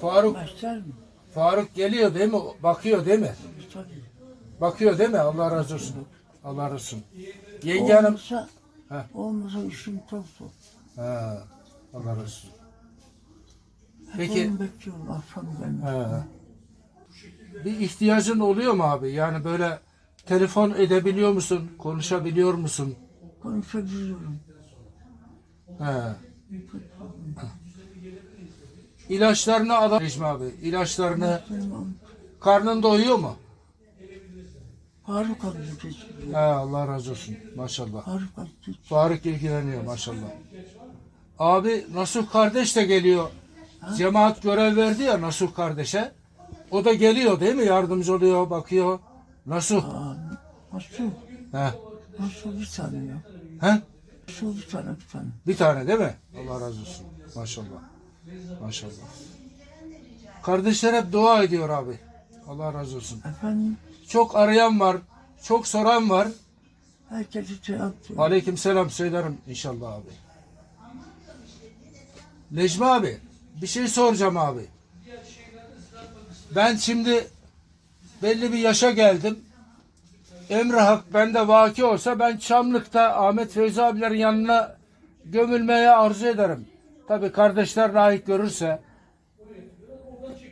Faruk Başlar mı? Faruk geliyor değil mi? Bakıyor değil mi? Tabii. Bakıyor değil mi? Allah razı olsun. Allah razı olsun. Yenge hanım. Olmasa, Heh. olmasa işim zor. Ha, Allah razı olsun. Peki. Peki Onu bekliyorum akşam gelmiş. ha, bir ihtiyacın oluyor mu abi? Yani böyle telefon edebiliyor musun? Konuşabiliyor musun? Konuşabiliyorum. He. İlaçlarını al Necmi abi. İlaçlarını karnın doyuyor mu? Faruk abi. He, Allah razı olsun. Maşallah. Faruk abi. Faruk ilgileniyor maşallah. Abi Nasuh kardeş de geliyor. Cemaat görev verdi ya Nasuh kardeşe. O da geliyor değil mi? Yardımcı oluyor, bakıyor. Nasuh. Aa, nasıl? He. Nasıl bir tane ya? He? Nasıl bir tane bir tane? Bir tane değil mi? Allah razı olsun. Maşallah. Maşallah. Kardeşler hep dua ediyor abi. Allah razı olsun. Efendim Çok arayan var. Çok soran var. herkese cevap veriyor. Aleyküm selam söylerim inşallah abi. Necmi abi bir şey soracağım abi. Ben şimdi belli bir yaşa geldim. Emre Hak bende vaki olsa ben Çamlık'ta Ahmet Feyzi abilerin yanına gömülmeye arzu ederim. Tabi kardeşler layık görürse.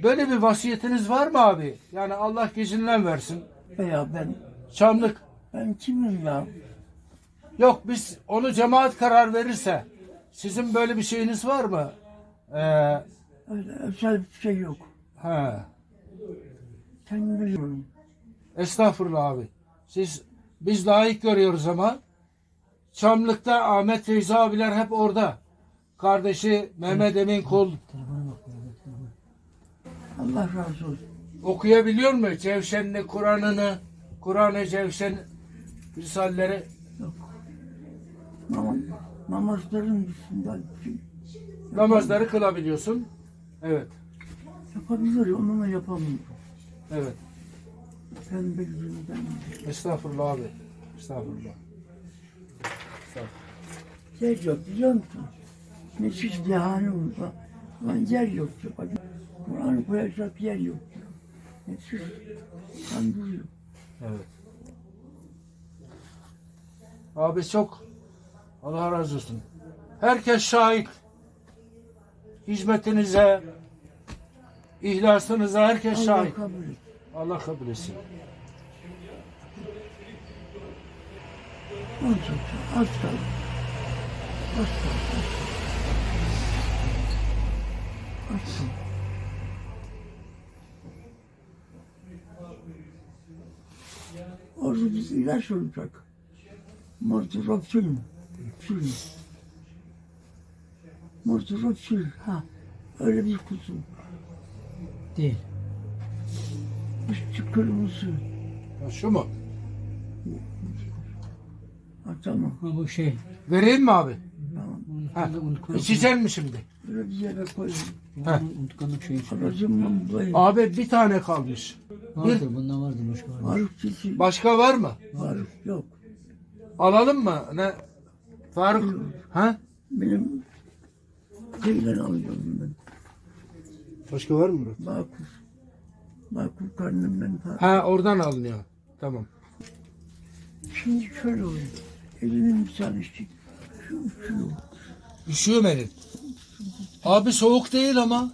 Böyle bir vasiyetiniz var mı abi? Yani Allah gecinden versin. Veya ben, Çamlık ben kimim ya? Yok biz onu cemaat karar verirse sizin böyle bir şeyiniz var mı? Ee, Öyle özel bir şey yok. he. Kendim biliyorum. Estağfurullah abi. Siz biz layık görüyoruz ama Çamlık'ta Ahmet Feyzi abiler hep orada. Kardeşi Mehmet Emin Kul Allah razı olsun. okuyabiliyor mu? Cevşenli Kur'an'ını, Kur'an-ı Cevşen risalleri. Yok. Namaz, namazların dışında şey Namazları kılabiliyorsun. Evet. yapabiliyorum ama yapamıyorum. Evet. Biliyorum ben. Estağfurullah abi. Estağfurullah. Yer yok biliyor musun? Mescid cihane olsa lan yer yok diyor. Bak, Kur'an koyacak yer yok diyor. Mescid kandırıyor. Evet. Abi çok Allah razı olsun. Herkes şahit. Hizmetinize, ihlasınıza herkes Allah şahit. kabul et. Allah kabul etsin. Az kaldı. Az kaldı. Az kaldı. Orada bir ilaç olacak. Mortirofil. Fil. Mortirofil. Ha. Öyle bir kutu. Değil. Üstü kırmızı. Ha, şu mu? Ha tamam. Ha, bu şey. Vereyim mi abi? Ha. İçeceksin mi şimdi? Bir yere unutkanlık şeyi. Abi bir tane kalmış. Vardır, bunda vardır. Başka. Faruk çiçeği. Başka var mı? Faruk yok. Alalım mı? Ne? Faruk. Ha? Benim şeyden alıyorum ben. Başka var mı? Murat? Bakır. Bakır karnımdan falan. Ha oradan alınıyor. Tamam. Şimdi şöyle oluyor. Elimin bir tanesi şu uçuyor. Üşüyor mu elin? Abi soğuk değil ama.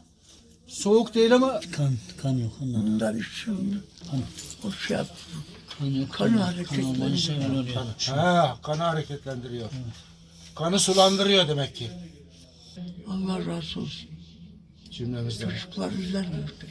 Soğuk değil ama Kan, kan yok. Ondan. Bunlar şimdi o şey yaptı. Kan yok. Kan Kan oluyor. Ha, kanı hareketlendiriyor. Kanı sulandırıyor demek ki. Allah razı olsun. Cümlemizden. Çocuklar gördü.